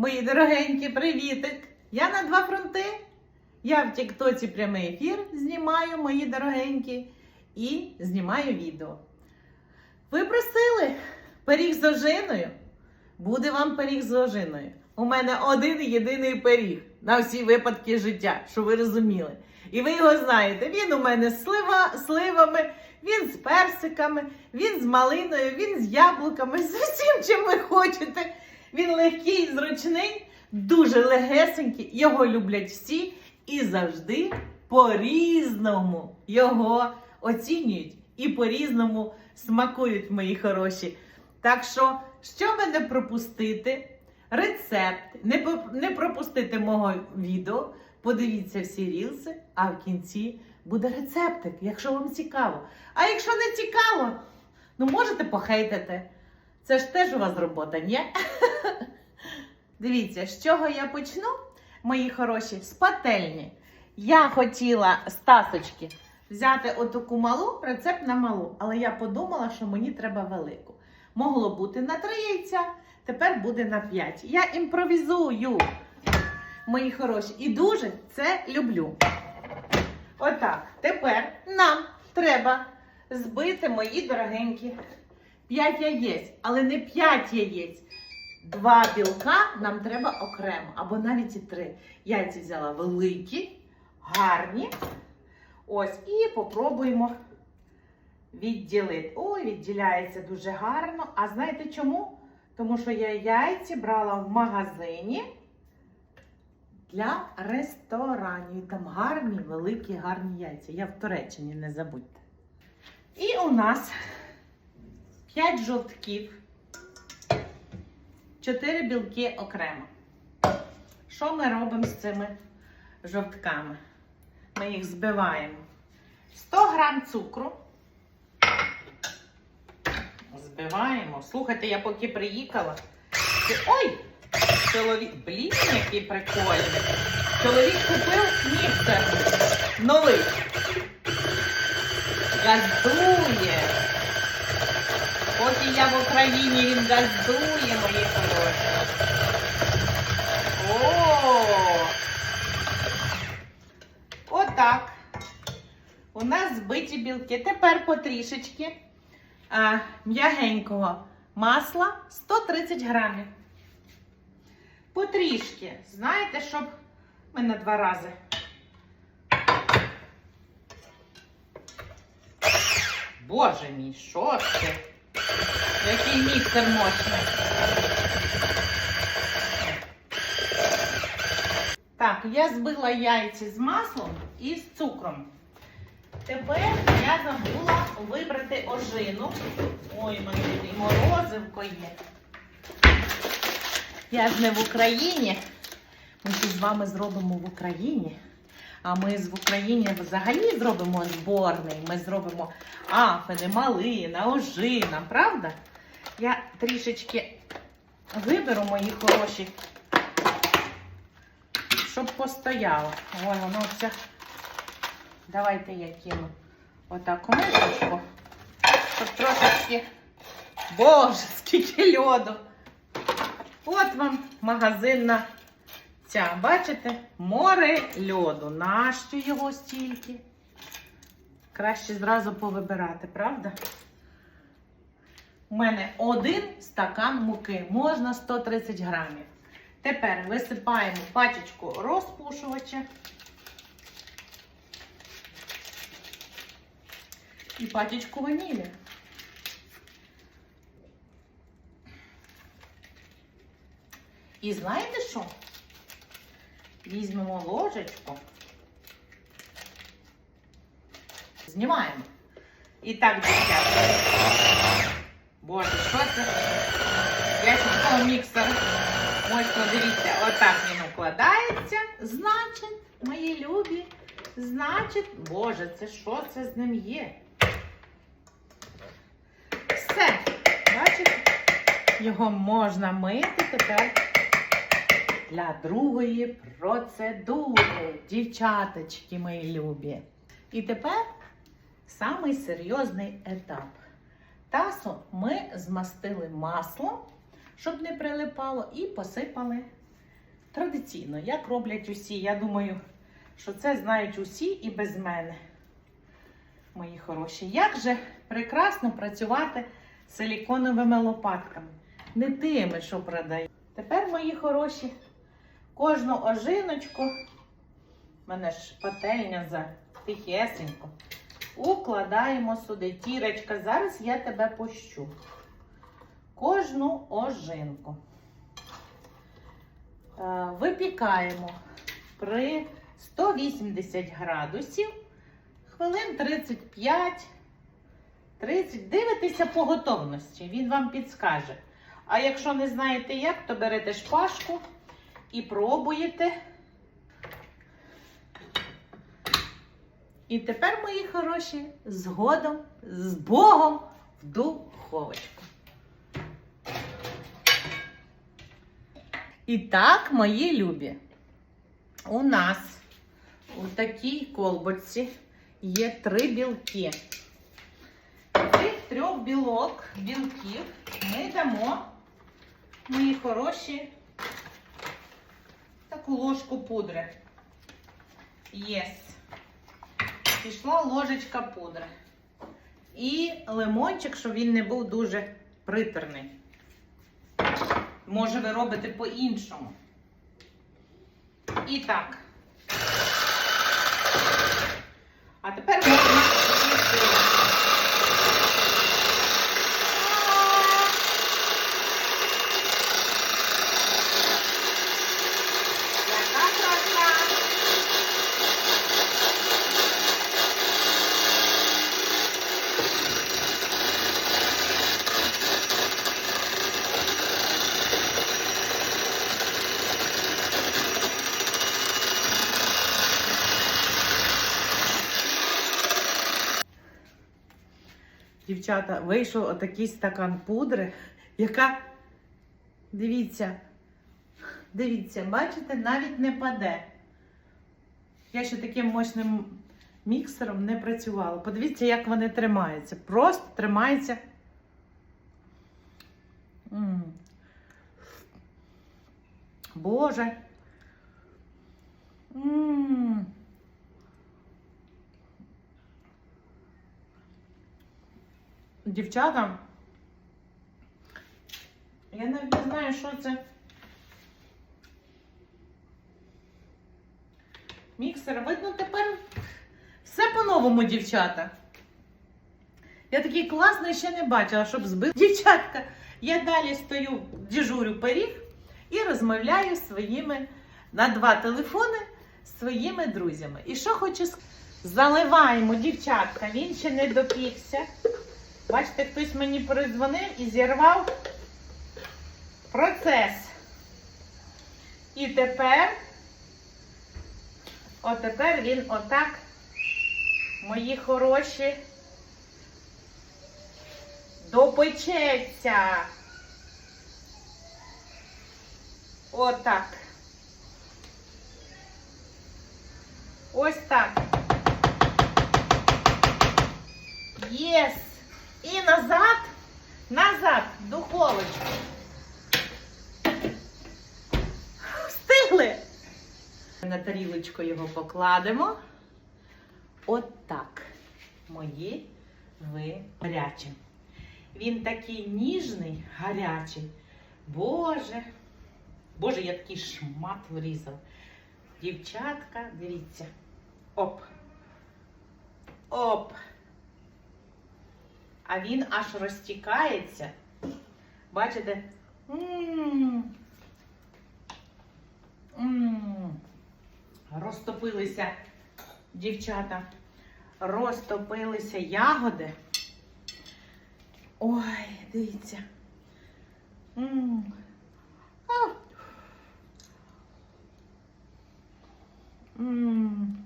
Мої дорогенькі, привітик! Я на два фронти. Я в Тіктоці прямий ефір знімаю, мої дорогенькі, і знімаю відео. Ви просили пиріг з ожиною? Буде вам пиріг з ожиною. У мене один єдиний пиріг на всі випадки життя, що ви розуміли. І ви його знаєте. Він у мене з слива, сливами, він з персиками, він з малиною, він з яблуками, з усім, чим ви хочете. Він легкий, зручний, дуже легесенький. Його люблять всі і завжди по-різному його оцінюють і по-різному смакують мої хороші. Так що, щоб не пропустити рецепт, не, не пропустити мого відео, подивіться всі рілси, а в кінці буде рецептик, якщо вам цікаво. А якщо не цікаво, ну можете похейтити. Це ж теж у вас робота, ні? Дивіться, з чого я почну, мої хороші, з пательні. Я хотіла з тасочки взяти отаку малу, рецепт на малу, але я подумала, що мені треба велику. Могло бути на 3 яйця, тепер буде на 5. Я імпровізую, мої хороші, і дуже це люблю. Отак, тепер нам треба збити мої дорогенькі 5 яєць, але не 5 яєць. Два білка нам треба окремо, або навіть і три. Яйця взяла великі, гарні. Ось, і попробуємо відділити. Ой, відділяється дуже гарно. А знаєте чому? Тому що я яйці брала в магазині для ресторанів. Там гарні, великі, гарні яйця. Я в Туреччині, не забудьте. І у нас 5 жовтків. Чотири білки окремо. Що ми робимо з цими жовтками? Ми їх збиваємо. 100 грам цукру. Збиваємо. Слухайте, я поки приїхала. Ой! Чоловік, блін, який прикольний. Чоловік купив міксер новий. Газдує. Поки я в Україні він газдує, мої хороші. О! Отак. У нас збиті білки. Тепер потрішечки м'ягенького масла 130 грамів. Потрішки. Знаєте, щоб ми на два рази. Боже мій, що це? Який міксер мощний. Так, я збила яйці з маслом і з цукром. Тепер я забула вибрати ожину. Ой, мене і морозивко є. Я ж не в Україні. Ми тут з вами зробимо в Україні. А ми з Україні взагалі зробимо зборний. Ми зробимо афини, малина, ожина, правда? Я трішечки виберу мої хороші, щоб постояло. Ой, воно все. Давайте я кину отаку мисочку, щоб трошечки. Боже, скільки льоду! От вам магазинна ця, бачите? Море льоду. Нащо його стільки? Краще зразу повибирати, правда? У мене один стакан муки, можна 130 грамів. Тепер висипаємо пачечку розпушувача. І пачечку ванілі. І знаєте що? Візьмемо ложечку. Знімаємо. І так, дівчата. Боже, що це? Я такого міксера. Ось, ну, дивіться, отак він укладається. Значить, мої любі, значить, Боже, це що це з ним є? Все, бачите? Його можна мити тепер для другої процедури, дівчаточки мої любі. І тепер самий серйозний етап. Тасу ми змастили маслом, щоб не прилипало, і посипали традиційно, як роблять усі. Я думаю, що це знають усі і без мене. Мої хороші. Як же прекрасно працювати силіконовими лопатками, не тими, що продають. Тепер, мої хороші, кожну ожиночку, в мене ж пательня за тихесенько, укладаємо сюди. Тірочка, зараз я тебе пощу. Кожну ожинку. Е, Випікаємо при 180 градусів хвилин 35, 30. Дивитеся по готовності, він вам підскаже. А якщо не знаєте як, то берете шпажку і пробуєте. І тепер, мої хороші, згодом, з Богом в духовочку. І так, мої любі, у нас у такій колбочці є три білки. Цих трьох білок, білків ми дамо, мої хороші, ложку пудри. Єс. Пішла ложечка пудри. І лимончик, щоб він не був дуже притерний. Може, ви робите по-іншому. І так. А тепер можна їсти. Яка краса! Дівчата, вийшов отакий стакан пудри, яка, дивіться, дивіться, бачите, навіть не паде. Я ще таким мощним міксером не працювала. Подивіться, як вони тримаються. Просто тримаються. М. Боже. Дівчата, я навіть не знаю, що це. Міксер. Видно, тепер все по-новому, дівчата. Я такий класний ще не бачила, щоб збити. Дівчатка, я далі стою, дежурю пиріг і розмовляю своїми на два телефони своїми друзями. І що хочу сказати? Заливаємо, дівчатка, він ще не допікся. Бачите, хтось мені передзвонив і зірвав процес. І тепер, отепер він отак, мої хороші, допечеться. Отак. Ось так. Єс. І назад, назад, духовочку. Встигли. На тарілочку його покладемо. От так. Мої ви гарячі. Він такий ніжний, гарячий. Боже. Боже, я такий шмат врізав. Дівчатка, дивіться. Оп. Оп. А він аж розтікається. Бачите? М. М. Розтопилися дівчата. Розтопилися ягоди. Ой, дивіться. М. А. М.